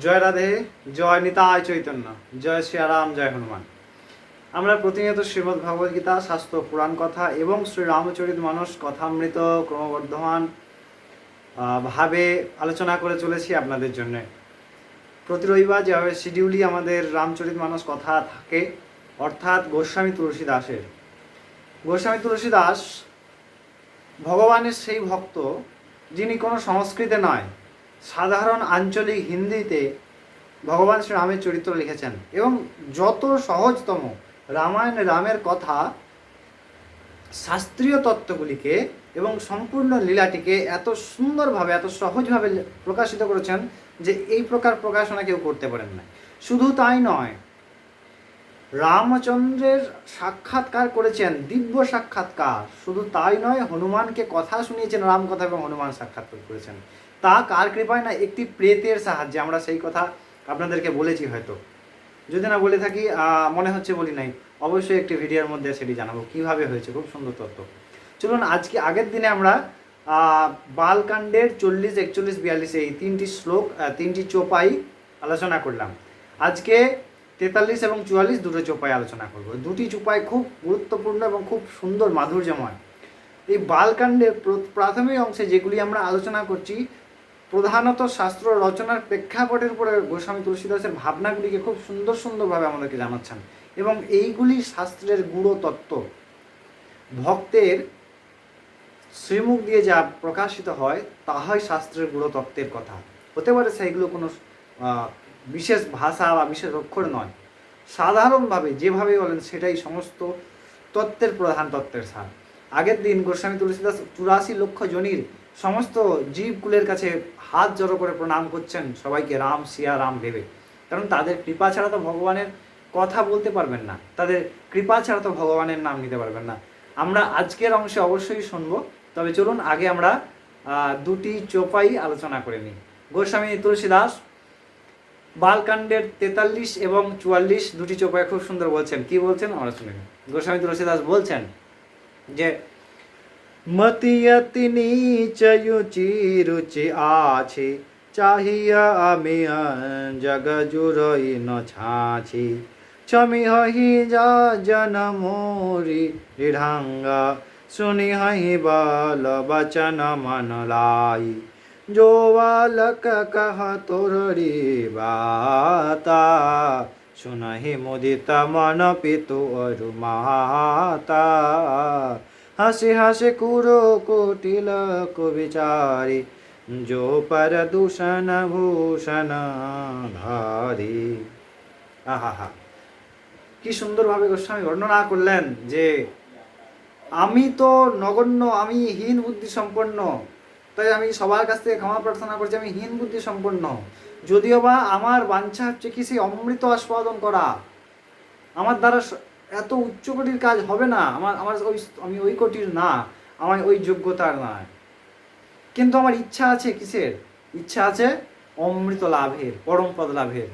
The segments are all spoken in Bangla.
জয় রাধে, জয় নিতায় চৈতন্য, জয় শ্রীরাম, জয় হনুমান। আমরা প্রতিনিয়ত শ্রীমদ্ ভগবদ গীতা, শাস্ত্র পুরাণ কথা এবং শ্রী রামচরিত মানস কথামৃত ক্রমবর্ধমান ভাবে আলোচনা করে চলেছি আপনাদের জন্য। প্রতি রবিবার যেভাবে শিডিউলই আমাদের রামচরিত মানস কথা থাকে, অর্থাৎ গোস্বামী তুলসী দাসের গোস্বামী তুলসী দাস ভগবানের সেই ভক্ত, যিনি কোনো সংস্কৃতে নয় সাধারণ আঞ্চলিক হিন্দিতে ভগবান শ্রীরামের চরিত্র লিখেছেন এবং যত সহজতম রামায়ণ রামের কথা শাস্ত্রীয় তত্ত্বগুলিকে এবং সম্পূর্ণ লীলাটিকে এত সুন্দরভাবে, এত সহজভাবে প্রকাশিত করেছেন যে এই প্রকার প্রকাশনা কেউ করতে পারেন না। শুধু তাই নয়, রামচন্দ্রের সাক্ষাৎকার করেছেন, দিব্য সাক্ষাৎকার। শুধু তাই নয়, হনুমানকে কথা শুনিয়েছেন রাম কথা এবং হনুমান সাক্ষাৎকার করেছেন। তা কার কৃপায় না একটি প্রেতের সাহায্যে? আমরা সেই কথা আপনাদেরকে বলেছি হয়তো। যদি না বলে থাকি মনে হচ্ছে বলি নাই। অবশ্যই একটি ভিডিওর মধ্যে সেটি জানাব। কীভাবে হয়েছে? খুব সুন্দর তত্ত্ব চলুন, আজকে আগের দিনে আমরা বালকাণ্ডের চল্লিশ, একচল্লিশ, বিয়াল্লিশ এই তিনটি শ্লোক তিনটি চোপাই আলোচনা করলাম। আজকে তেতাল্লিশ এবং চুয়াল্লিশ দুটো চোপাই আলোচনা করব। দুটি চোপাই খুব গুরুত্বপূর্ণ এবং খুব সুন্দর, মাধুর্যময়। এই বালকাণ্ডের প্র- প্রাথমিক অংশে যেগুলি আমরা আলোচনা করছি প্রধানত শাস্ত্র রচনার প্রেক্ষাপটের উপরে গোস্বামী তুলসীদাসের ভাবনাগুলিকে খুব সুন্দর সুন্দরভাবে আমাদেরকে জানাচ্ছেন এবং এইগুলি শাস্ত্রের গূঢ় তত্ত্ব। ভক্তের শ্রীমুখ দিয়ে যা প্রকাশিত হয়, তাহাই শাস্ত্রের গূঢ় তত্ত্বের কথা। হতে পারে সেইগুলো কোনো বিশেষ ভাষা বা বিশেষ অক্ষর নয়। সাধারণভাবে যেভাবে বলেন, সেটাই সমস্ত তত্ত্বের প্রধান তত্ত্বের সার আগের দিন গোস্বামী তুলসীদাস চুরাশি লক্ষ জনির সমস্ত জীবকুলের কাছে হাত জড়ো করে প্রণাম করছেন সবাইকে রাম সিয়া রাম ভেবে কারণ তাদের কৃপা ছাড়া তো ভগবানের কথা বলতে পারবেন না। তাদের কৃপা ছাড়া তো ভগবানের নাম নিতে পারবেন না। আমরা আজকের অংশে অবশ্যই শুনব। তবে চলুন, আগে আমরা দুটি চোপাই আলোচনা করে নিই। গোস্বামী তুলসীদাস, বালকাণ্ডের তেতাল্লিশ এবং চুয়াল্লিশ দুটি চোপায় খুব সুন্দর বলছেন। কি বলছেন? আমরা শুনে। গোস্বামী তুলসীদাস বলছেন যে মতিয়াতি নিচয়ুচি রুচি আছে চাহিয়া আমি জগ জুরই ন ছাছি ছমি হহি যা জন মোরি রিঢাঙ্গা শুনি হহি বল বচন মন লাই जो बालक कह तोररी बाता सुनहि मुदित मन पितु अरु माता हसी हसी कुरो कोटिल को विचारी जो पर दूषण ভূষণ ধারি আহা কি সুন্দরভাবে গোস্বামী বর্ণনা করলেন যে আমি তো নগণ্য আমি হীন বুদ্ধি সম্পন্ন তাই আমি সবার কাছ থেকে ক্ষমা প্রার্থনা করছি আমি হীন বুদ্ধি সম্পন্ন যদিও বা আমার বাঞ্ছা হচ্ছে কি সেই অমৃত আস্বাদন করা আমার দ্বারা স- এত উচ্চ কোটির কাজ হবে না। আমার আমার ওই, আমি ওই কোটির না। আমার ওই যোগ্যতার না। কিন্তু আমার ইচ্ছা আছে কিসের? ইচ্ছা আছে অমৃত লাভের, পরম পদ লাভের।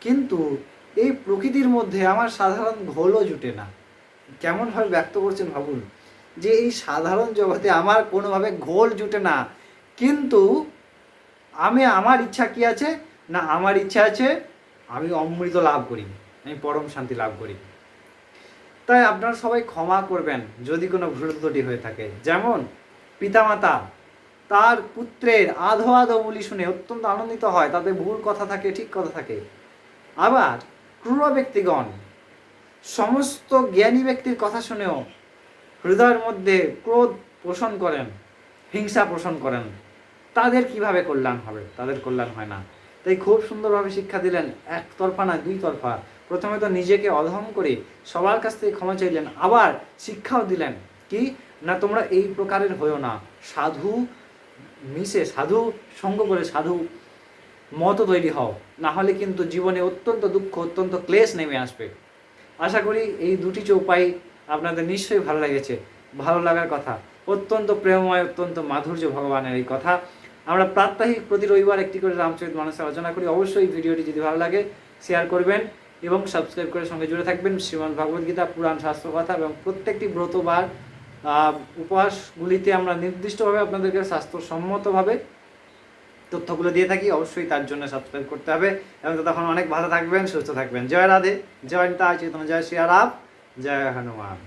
কিন্তু এই প্রকৃতির মধ্যে আমার সাধারণ ঘোলও জুটে না। কেমনভাবে ব্যক্ত করছেন ভাবুন? যে এই সাধারণ জগতে আমার কোনোভাবে ঘোল জুটে না। কিন্তু আমি, আমার ইচ্ছা কি আছে? না, আমার ইচ্ছা আছে আমি অমৃত লাভ করি। আমি পরম শান্তি লাভ করি। তাই আপনারা সবাই ক্ষমা করবেন যদি কোনো ভুল ত্রুটি হয়ে থাকে। যেমন, পিতামাতা, তার পুত্রের আধো আধো বলি শুনে অত্যন্ত আনন্দিত হয়, তাদের ভুল কথা থাকে, ঠিক কথা থাকে। আবার, ক্রূর ব্যক্তিগণ, সমস্ত জ্ঞানী ব্যক্তির কথা শুনেও হৃদয়ের মধ্যে ক্রোধ পোষণ করেন, হিংসা পোষণ করেন। তাদের কীভাবে কল্যাণ হবে? তাদের কল্যাণ হয় না। তাই খুব সুন্দরভাবে শিক্ষা দিলেন একতরফা না দুই তরফা প্রথমে তো নিজেকে অধম করে সবার কাছ থেকে ক্ষমা চাইলেন, আবার শিক্ষাও দিলেন। কি? না, তোমরা এই প্রকারের হয়েও না। সাধু মিশে, সাধু সঙ্গ করে সাধু মত তৈরি হও। না হলে কিন্তু জীবনে অত্যন্ত দুঃখ, অত্যন্ত ক্লেশ নেমে আসবে। আশা করি এই দুটি চৌপাই আপনাদের নিশ্চয়ই ভালো লেগেছে। ভালো লাগার কথা। অত্যন্ত প্রেমময়, অত্যন্ত মাধুর্য ভগবানের এই কথা। আমরা প্রাত্যহিক প্রতি রবিবার একটি করে রামচরিত মানুষের আলোচনা করি। অবশ্যই ভিডিওটি যদি ভালো লাগে শেয়ার করবেন এবং সাবস্ক্রাইব করে সঙ্গে জুড়ে থাকবেন। শ্রীমদ্ ভগবদ্গীতা পুরাণ কথা এবং প্রত্যেকটি ব্রতবার উপহাসগুলিতে আমরা নির্দিষ্টভাবে আপনাদেরকে স্বাস্থ্যসম্মতভাবে তথ্যগুলো দিয়ে থাকি। অবশ্যই তার জন্য সাবস্ক্রাইব করতে হবে। এবং তখন অনেক ভালো থাকবেন, সুস্থ থাকবেন। জয় রাধে, জয় নিতাই চৈতন্য, জয় শ্রী রাম জয় হনুমান।